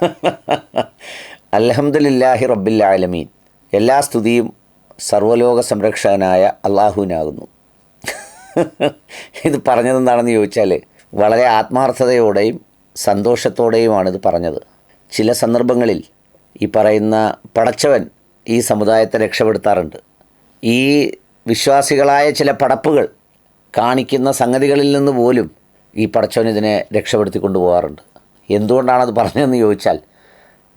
അലഹമുല്ലാഹി റബ്ബില്ലാലമീൻ എല്ലാ സ്തുതിയും സർവലോക സംരക്ഷകനായ അള്ളാഹുവിനാകുന്നു. ഇത് പറഞ്ഞതെന്താണെന്ന് ചോദിച്ചാൽ വളരെ ആത്മാർത്ഥതയോടെയും സന്തോഷത്തോടെയുമാണ് ഇത് പറഞ്ഞത്. ചില സന്ദർഭങ്ങളിൽ ഈ പറയുന്ന പടച്ചവൻ ഈ സമുദായത്തെ രക്ഷപ്പെടുത്താറുണ്ട്. ഈ വിശ്വാസികളായ ചില പടപ്പുകൾ കാണിക്കുന്ന സംഗതികളിൽ നിന്ന് പോലും ഈ പടച്ചവൻ ഇതിനെ രക്ഷപ്പെടുത്തി കൊണ്ടുപോകാറുണ്ട് എന്തുകൊണ്ടാണത് പറഞ്ഞതെന്ന് ചോദിച്ചാൽ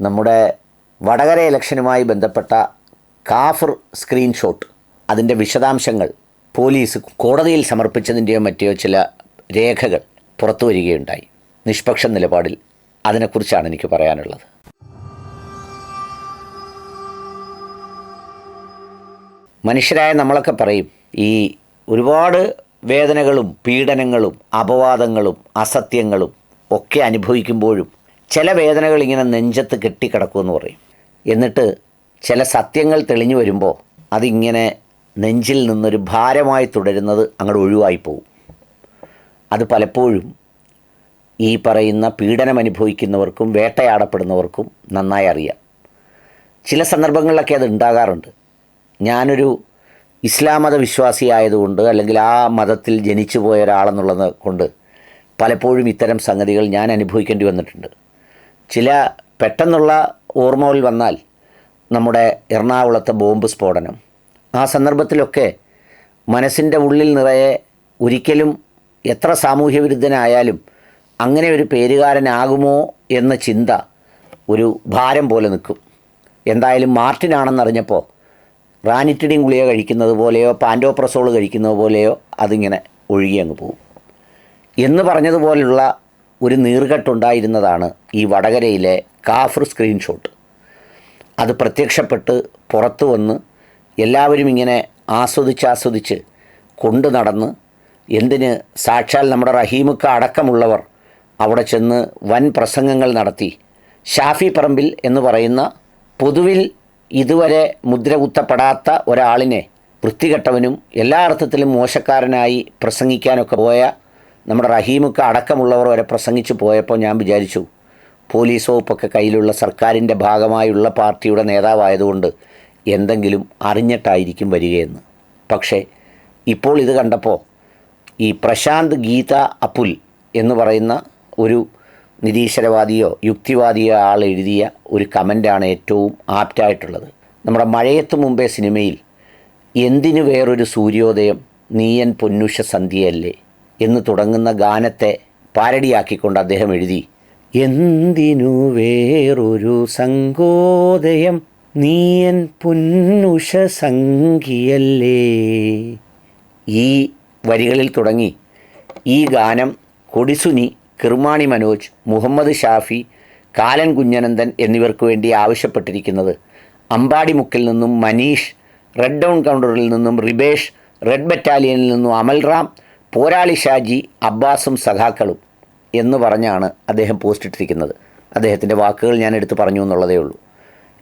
നമ്മുടെ വടകര ഇലക്ഷനുമായി ബന്ധപ്പെട്ട കാഫർ സ്ക്രീൻഷോട്ട് അതിന്റെ വിശദാംശങ്ങൾ പോലീസ് കോടതിയിൽ സമർപ്പിച്ചതിന്റെയോ മറ്റോ ചില രേഖകൾ പുറത്തു വരികയുണ്ടായി. നിഷ്പക്ഷ നിലപാടിൽ അതിനെക്കുറിച്ചാണ് എനിക്ക് പറയാനുള്ളത്. മനുഷ്യരായ നമ്മളൊക്കെ പറയും ഈ ഒരുപാട് വേദനകളും പീഡനങ്ങളും അപവാദങ്ങളും അസത്യങ്ങളും ഒക്കെ അനുഭവിക്കുമ്പോഴും ചില വേദനകൾ ഇങ്ങനെ നെഞ്ചത്ത് കെട്ടിക്കിടക്കുമെന്ന് പറയും. എന്നിട്ട് ചില സത്യങ്ങൾ തെളിഞ്ഞു വരുമ്പോൾ അതിങ്ങനെ നെഞ്ചിൽ നിന്നൊരു ഭാരമായി തുടരുന്നത് അങ്ങോട്ട് ഒഴിവായി പോകും അത് പലപ്പോഴും ഈ പറയുന്ന പീഡനം അനുഭവിക്കുന്നവർക്കും വേട്ടയാടപ്പെടുന്നവർക്കും നന്നായി അറിയാം. ചില സന്ദർഭങ്ങളിലൊക്കെ അത് ഉണ്ടാകാറുണ്ട്. ഞാനൊരു ഇസ്ലാം മത വിശ്വാസിയായതുകൊണ്ട് അല്ലെങ്കിൽ ആ മതത്തിൽ ജനിച്ചു പോയ ഒരാളെന്നുള്ളത് കൊണ്ട് പലപ്പോഴും ഇത്തരം സംഗതികൾ ഞാൻ അനുഭവിക്കേണ്ടി വന്നിട്ടുണ്ട്. ചില പെട്ടെന്നുള്ള ഓർമ്മകൾ വന്നാൽ നമ്മുടെ എറണാകുളത്തെ ബോംബ് സ്ഫോടനം ആ സന്ദർഭത്തിലൊക്കെ മനസ്സിന്റെ ഉള്ളിൽ നിറയെ ഒരിക്കലും എത്ര സാമൂഹ്യ വിരുദ്ധനായാലും അങ്ങനെ ഒരു പേരുകാരനാകുമോ എന്ന ചിന്ത ഒരു ഭാരം പോലെ നിൽക്കും. എന്തായാലും മാർട്ടിനാണെന്നറിഞ്ഞപ്പോൾ റാനിറ്റിഡിൻ ഗുളിക കഴിക്കുന്നത് പോലെയോ പാൻഡോപ്രസോൾ കഴിക്കുന്നത് പോലെയോ അതിങ്ങനെ ഒഴുകി അങ്ങ് പോകും. എന്ന് പറഞ്ഞതുപോലുള്ള ഒരു നീർകെട്ടുണ്ടായിരുന്നതാണ് ഈ വടകരയിലെ കാഫർ സ്ക്രീൻഷോട്ട്. അത് പ്രത്യക്ഷപ്പെട്ട് പുറത്തു വന്ന് എല്ലാവരും ഇങ്ങനെ ആസ്വദിച്ചാസ്വദിച്ച് കൊണ്ടു നടന്ന് എന്തിന് സാക്ഷാൽ നമ്മുടെ റഹീമുക്ക അടക്കമുള്ളവർ അവിടെ ചെന്ന് വൻ പ്രസംഗങ്ങൾ നടത്തി. ഷാഫി പറമ്പിൽ എന്ന് പറയുന്ന പൊതുവിൽ ഇതുവരെ മുദ്ര കുത്തപ്പെടാത്ത ഒരാളിനെ വൃത്തികെട്ടവനും എല്ലാ അർത്ഥത്തിലും മോശക്കാരനായി പ്രസംഗിക്കാനൊക്കെ പോയ നമ്മുടെ റഹീമുക്ക അടക്കമുള്ളവർ വരെ പ്രസംഗിച്ചു പോയപ്പോൾ ഞാൻ വിചാരിച്ചു പോലീസ് വകുപ്പൊക്കെ കയ്യിലുള്ള സർക്കാരിന്റെ ഭാഗമായുള്ള പാർട്ടിയുടെ നേതാവായതുകൊണ്ട് എന്തെങ്കിലും അറിഞ്ഞിട്ടായിരിക്കും വരികയെന്ന്. പക്ഷേ ഇപ്പോൾ ഇത് കണ്ടപ്പോൾ ഈ പ്രശാന്ത് ഗീത അപുൽ എന്ന് പറയുന്ന ഒരു നിരീശ്വരവാദിയോ യുക്തിവാദിയോ ആൾ എഴുതിയ ഒരു കമന്റാണ് ഏറ്റവും ആപ്റ്റായിട്ടുള്ളത്. നമ്മുടെ മഴയത്ത് മുമ്പേ സിനിമയിൽ എന്തിനു വേറൊരു സൂര്യോദയം നീയൻ പൊന്നുഷ സന്ധ്യയല്ലേ? എന്ന് തുടങ്ങുന്ന ഗാനത്തെ പാരടിയാക്കിക്കൊണ്ട് അദ്ദേഹം എഴുതി. എന്തിനു വേറൊരു സങ്കോദയം? നീയൻ പുന്നുഷ സംഖിയല്ലേ? ഈ വരികളിൽ തുടങ്ങി. ഈ ഗാനം കൊടിസുനി കിർമാണി മനോജ് മുഹമ്മദ് ഷാഫി കാലൻ കുഞ്ഞനന്ദൻ എന്നിവർക്ക് വേണ്ടി ആവശ്യപ്പെട്ടിരിക്കുന്നത്. അമ്പാടിമുക്കിൽ നിന്നും മനീഷ് റെഡ് ഡൗൺ കൗണ്ടറിൽ നിന്നും റിബേഷ് റെഡ് ബറ്റാലിയനിൽ നിന്നും അമൽറാം പോരാളി ഷാജി അബ്ബാസും സഖാക്കളും എന്ന് പറഞ്ഞാണ് അദ്ദേഹം പോസ്റ്റ് ഇട്ടിരിക്കുന്നത്. അദ്ദേഹത്തിന്റെ വാക്കുകൾ ഞാൻ എടുത്തു പറഞ്ഞു എന്നുള്ളതേ ഉള്ളൂ.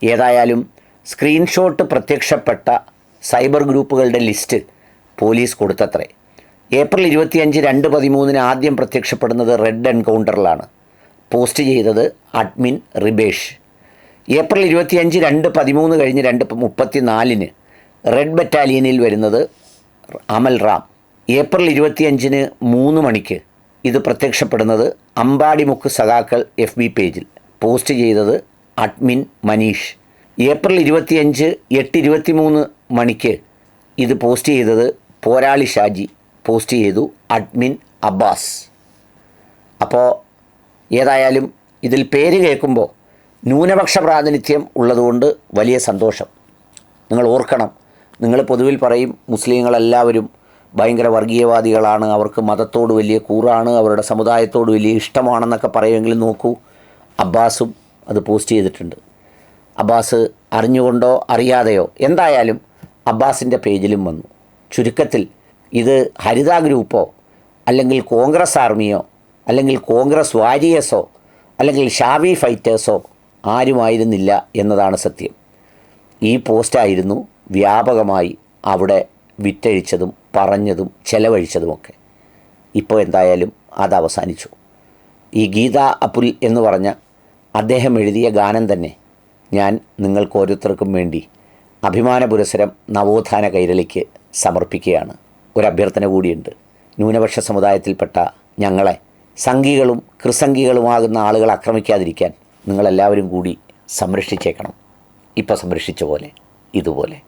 ഏതായാലും സ്ക്രീൻഷോട്ട് പ്രത്യക്ഷപ്പെട്ട സൈബർ ഗ്രൂപ്പുകളുടെ ലിസ്റ്റ് പോലീസ് കൊടുത്തത്രേ. ഏപ്രിൽ ഇരുപത്തിയഞ്ച് രണ്ട് പതിമൂന്നിന് ആദ്യം പ്രത്യക്ഷപ്പെടുന്നത് റെഡ് എൻകൗണ്ടറിലാണ്. പോസ്റ്റ് ചെയ്തത് അഡ്മിൻ റിബേഷ്. ഏപ്രിൽ ഇരുപത്തിയഞ്ച് രണ്ട് പതിമൂന്ന് കഴിഞ്ഞ് രണ്ട് മുപ്പത്തി നാലിന് റെഡ് ബറ്റാലിയനിൽ വരുന്നത് അമൽ റാം. ഏപ്രിൽ ഇരുപത്തിയഞ്ചിന് മൂന്ന് മണിക്ക് ഇത് പ്രത്യക്ഷപ്പെടുന്നത് അമ്പാടിമുക്ക് സഖാക്കൾ എഫ് ബി പേജിൽ. പോസ്റ്റ് ചെയ്തത് അഡ്മിൻ മനീഷ്. ഏപ്രിൽ ഇരുപത്തിയഞ്ച് എട്ട് ഇരുപത്തി മൂന്ന് മണിക്ക് ഇത് പോസ്റ്റ് ചെയ്തത് പോരാളി ഷാജി. പോസ്റ്റ് ചെയ്തു അഡ്മിൻ അബ്ബാസ്. അപ്പോൾ ഏതായാലും ഇതിൽ പേര് കേൾക്കുമ്പോൾ ന്യൂനപക്ഷ പ്രാതിനിധ്യം ഉള്ളതുകൊണ്ട് വലിയ സന്തോഷം. നിങ്ങൾ ഓർക്കണം. നിങ്ങൾ പൊതുവിൽ പറയും മുസ്ലിങ്ങളെല്ലാവരും ഭയങ്കര വർഗീയവാദികളാണ്. അവർക്ക് മതത്തോട് വലിയ കൂറാണ്. അവരുടെ സമുദായത്തോട് വലിയ ഇഷ്ടമാണെന്നൊക്കെ പറയുമെങ്കിലും നോക്കൂ. അബ്ബാസും അത് പോസ്റ്റ് ചെയ്തിട്ടുണ്ട്. അബ്ബാസ് അറിഞ്ഞുകൊണ്ടോ അറിയാതെയോ? എന്തായാലും അബ്ബാസിന്റെ പേജിലും വന്നു. ചുരുക്കത്തിൽ ഇത് ഹരിത ഗ്രൂപ്പോ അല്ലെങ്കിൽ കോൺഗ്രസ് ആർമിയോ അല്ലെങ്കിൽ കോൺഗ്രസ് വാരിയേഴ്സോ അല്ലെങ്കിൽ ഷാവി ഫൈറ്റേഴ്സോ ആരുമായിരുന്നില്ല എന്നതാണ് സത്യം. ഈ പോസ്റ്റായിരുന്നു വ്യാപകമായി അവിടെ വിറ്റഴിച്ചതും പറഞ്ഞതും ചെലവഴിച്ചതുമൊക്കെ. ഇപ്പോൾ എന്തായാലും അത് അവസാനിച്ചു. ഈ ഗീത അപ്പുൽ എന്ന് പറഞ്ഞ അദ്ദേഹം എഴുതിയ ഗാനം തന്നെ ഞാൻ നിങ്ങൾക്ക് ഓരോരുത്തർക്കും വേണ്ടി അഭിമാന പുരസരം നവോത്ഥാന കൈരളിക്ക് സമർപ്പിക്കുകയാണ്. ഒരു അഭ്യർത്ഥന കൂടിയുണ്ട്. ന്യൂനപക്ഷ സമുദായത്തിൽപ്പെട്ട ഞങ്ങളെ സംഘികളും കൃസംഘികളുമാകുന്ന ആളുകൾ ആക്രമിക്കാതിരിക്കാൻ നിങ്ങളെല്ലാവരും കൂടി സംരക്ഷിച്ചേക്കണം. ഇപ്പോൾ സംരക്ഷിച്ച പോലെ ഇതുപോലെ.